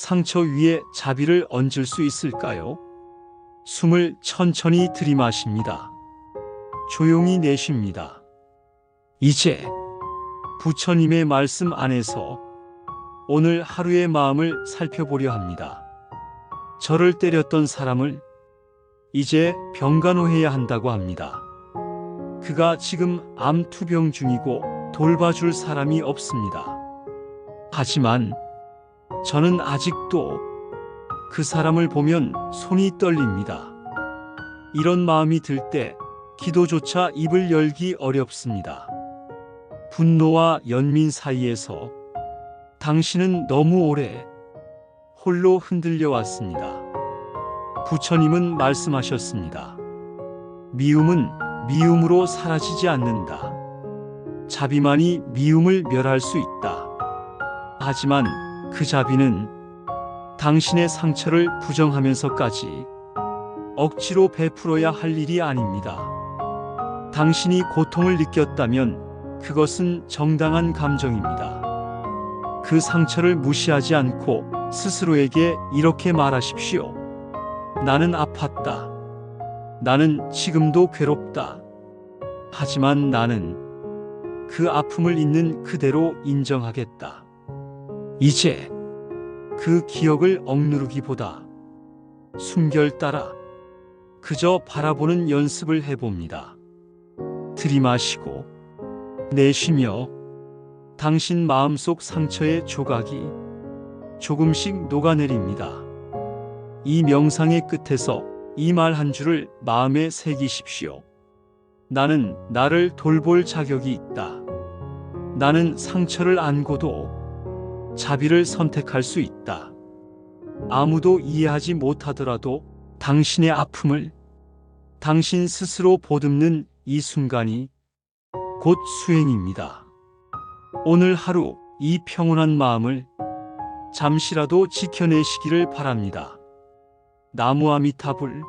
상처 위에 자비를 얹을 수 있을까요? 숨을 천천히 들이마십니다. 조용히 내쉽니다. 이제 부처님의 말씀 안에서 오늘 하루의 마음을 살펴보려 합니다. 저를 때렸던 사람을 이제 병간호해야 한다고 합니다. 그가 지금 암 투병 중이고 돌봐줄 사람이 없습니다. 하지만 저는 아직도 그 사람을 보면 손이 떨립니다. 이런 마음이 들 때 기도조차 입을 열기 어렵습니다. 분노와 연민 사이에서 당신은 너무 오래 홀로 흔들려 왔습니다. 부처님은 말씀하셨습니다. 미움은 미움으로 사라지지 않는다. 자비만이 미움을 멸할 수 있다. 하지만 그 자비는 당신의 상처를 부정하면서까지 억지로 베풀어야 할 일이 아닙니다. 당신이 고통을 느꼈다면 그것은 정당한 감정입니다. 그 상처를 무시하지 않고 스스로에게 이렇게 말하십시오. 나는 아팠다. 나는 지금도 괴롭다. 하지만 나는 그 아픔을 있는 그대로 인정하겠다. 이제 그 기억을 억누르기보다 숨결 따라 그저 바라보는 연습을 해봅니다. 들이마시고 내쉬며 당신 마음속 상처의 조각이 조금씩 녹아내립니다. 이 명상의 끝에서 이 말 한 줄을 마음에 새기십시오. 나는 나를 돌볼 자격이 있다. 나는 상처를 안고도 자비를 선택할 수 있다. 아무도 이해하지 못하더라도 당신의 아픔을 당신 스스로 보듬는 이 순간이 곧 수행입니다. 오늘 하루 이 평온한 마음을 잠시라도 지켜내시기를 바랍니다. 나무 아미타불